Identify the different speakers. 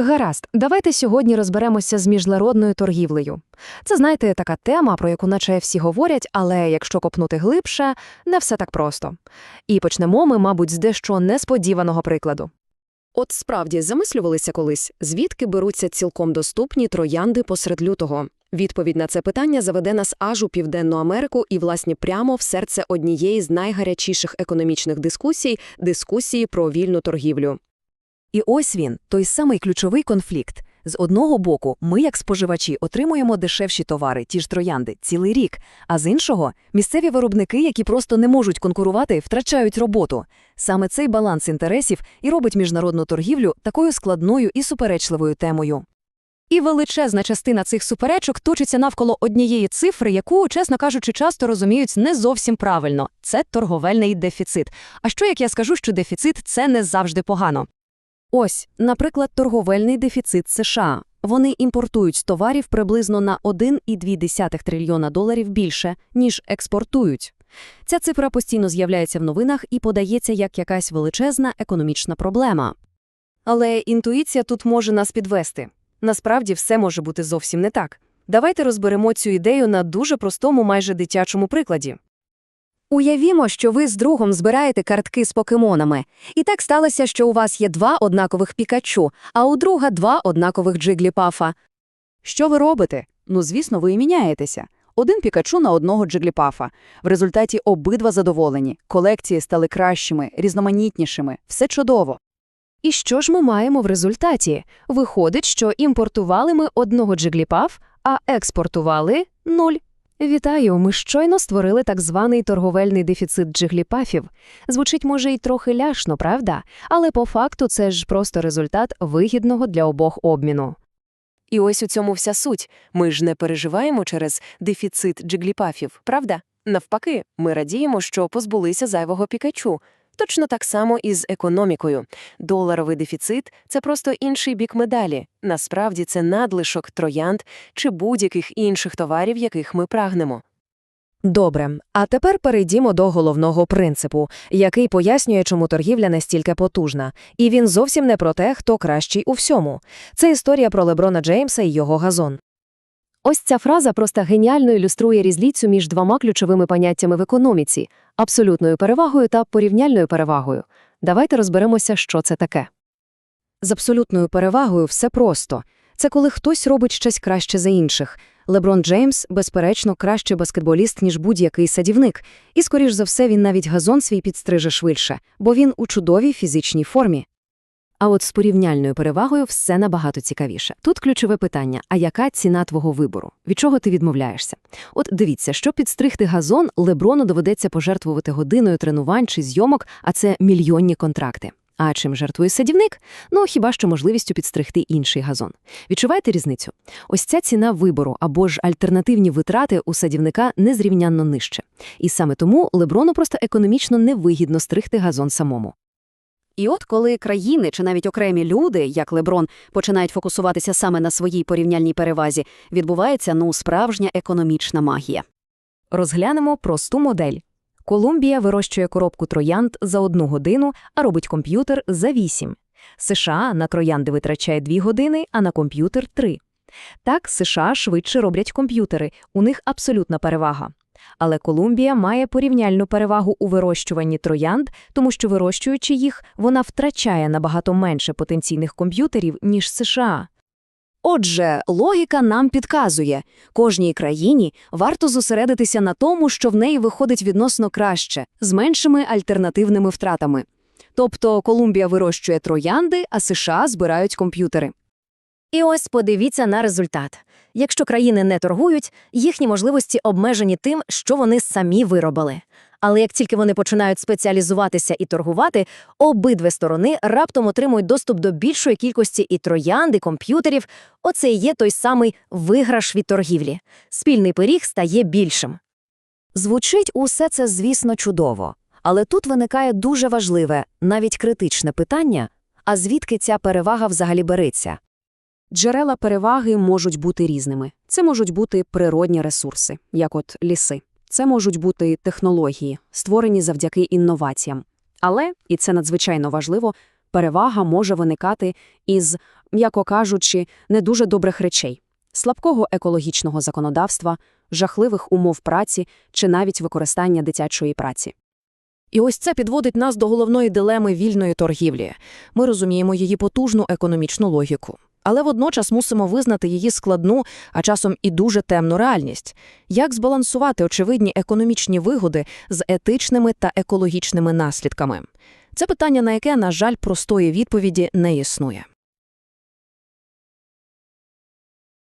Speaker 1: Гаразд, давайте сьогодні розберемося з міжнародною торгівлею. Це, знаєте, така тема, про яку наче всі говорять, але якщо копнути глибше, не все так просто. І почнемо ми, мабуть, з дещо несподіваного прикладу. От справді замислювалися колись, звідки беруться цілком доступні троянди посеред лютого. Відповідь на це питання заведе нас аж у Південну Америку і, власне, прямо в серце однієї з найгарячіших економічних дискусій – дискусії про вільну торгівлю.
Speaker 2: І ось він, той самий ключовий конфлікт. З одного боку, ми, як споживачі, отримуємо дешевші товари, ті ж троянди, цілий рік, а з іншого – місцеві виробники, які просто не можуть конкурувати, втрачають роботу. Саме цей баланс інтересів і робить міжнародну торгівлю такою складною і суперечливою темою.
Speaker 1: І величезна частина цих суперечок точиться навколо однієї цифри, яку, чесно кажучи, часто розуміють не зовсім правильно – це торговельний дефіцит. А що, як я скажу, що дефіцит – це не завжди погано?
Speaker 2: Ось, наприклад, торговельний дефіцит США. Вони імпортують товарів приблизно на 1,2 трильйона доларів більше, ніж експортують. Ця цифра постійно з'являється в новинах і подається як якась величезна економічна проблема.
Speaker 1: Але інтуїція тут може нас підвести. Насправді все може бути зовсім не так. Давайте розберемо цю ідею на дуже простому, майже дитячому прикладі. Уявімо, що ви з другом збираєте картки з покемонами. І так сталося, що у вас є два однакових пікачу, а у друга два однакових джигліпафа.
Speaker 3: Що ви робите? Ну, звісно, ви і міняєтеся. Один пікачу на одного джигліпафа. В результаті обидва задоволені. Колекції стали кращими, різноманітнішими. Все чудово.
Speaker 1: І що ж ми маємо в результаті? Виходить, що імпортували ми одного джигліпаф, а експортували – нуль. Вітаю, ми щойно створили так званий торговельний дефіцит джигліпафів. Звучить, може, й трохи ляшно, правда? Але по факту це ж просто результат вигідного для обох обміну. І ось у цьому вся суть. Ми ж не переживаємо через дефіцит джигліпафів, правда? Навпаки, ми радіємо, що позбулися зайвого пікачу. Точно так само і з економікою. Доларовий дефіцит – це просто інший бік медалі. Насправді це надлишок троянд чи будь-яких інших товарів, яких ми прагнемо. Добре, а тепер перейдімо до головного принципу, який пояснює, чому торгівля настільки потужна. І він зовсім не про те, хто кращий у всьому. Це історія про Леброна Джеймса і його газон. Ось ця фраза просто геніально ілюструє різницю між двома ключовими поняттями в економіці – абсолютною перевагою та порівняльною перевагою. Давайте розберемося, що це таке. З абсолютною перевагою все просто. Це коли хтось робить щось краще за інших. Леброн Джеймс, безперечно, кращий баскетболіст, ніж будь-який садівник. І, скоріш за все, він навіть газон свій підстриже швидше, бо він у чудовій фізичній формі. А от з порівняльною перевагою все набагато цікавіше. Тут ключове питання: а яка ціна твого вибору? Від чого ти відмовляєшся? От дивіться, щоб підстригти газон, Леброну доведеться пожертвувати годиною тренувань чи зйомок, а це мільйонні контракти. А чим жертвує садівник? Ну, хіба що можливістю підстригти інший газон. Відчуваєте різницю? Ось ця ціна вибору або ж альтернативні витрати у садівника незрівнянно нижче. І саме тому Леброну просто економічно невигідно стригти газон самому. І от коли країни чи навіть окремі люди, як Леброн, починають фокусуватися саме на своїй порівняльній перевазі, відбувається ну справжня економічна магія. Розглянемо просту модель. Колумбія вирощує коробку троянд за одну годину, а робить комп'ютер за вісім. США на троянди витрачає дві години, а на комп'ютер три. Так, США швидше роблять комп'ютери, у них абсолютна перевага. Але Колумбія має порівняльну перевагу у вирощуванні троянд, тому що вирощуючи їх, вона втрачає набагато менше потенційних комп'ютерів, ніж США. Отже, логіка нам підказує, кожній країні варто зосередитися на тому, що в неї виходить відносно краще, з меншими альтернативними втратами. Тобто Колумбія вирощує троянди, а США збирають комп'ютери. І ось подивіться на результат. Якщо країни не торгують, їхні можливості обмежені тим, що вони самі виробили. Але як тільки вони починають спеціалізуватися і торгувати, обидві сторони раптом отримують доступ до більшої кількості і троянд, і комп'ютерів. Оце і є той самий виграш від торгівлі. Спільний пиріг стає більшим. Звучить усе це, звісно, чудово. Але тут виникає дуже важливе, навіть критичне питання: а звідки ця перевага взагалі береться? Джерела переваги можуть бути різними. Це можуть бути природні ресурси, як от ліси. Це можуть бути технології, створені завдяки інноваціям. Але, і це надзвичайно важливо, перевага може виникати із
Speaker 2: м'яко кажучи, не дуже добрих речей: слабкого екологічного законодавства, жахливих умов праці чи навіть використання дитячої праці.
Speaker 1: І ось це підводить нас до головної дилеми вільної торгівлі. Ми розуміємо її потужну економічну логіку. Але водночас мусимо визнати її складну, а часом і дуже темну реальність. Як збалансувати очевидні економічні вигоди з етичними та екологічними наслідками? Це питання, на яке, на жаль, простої відповіді не існує.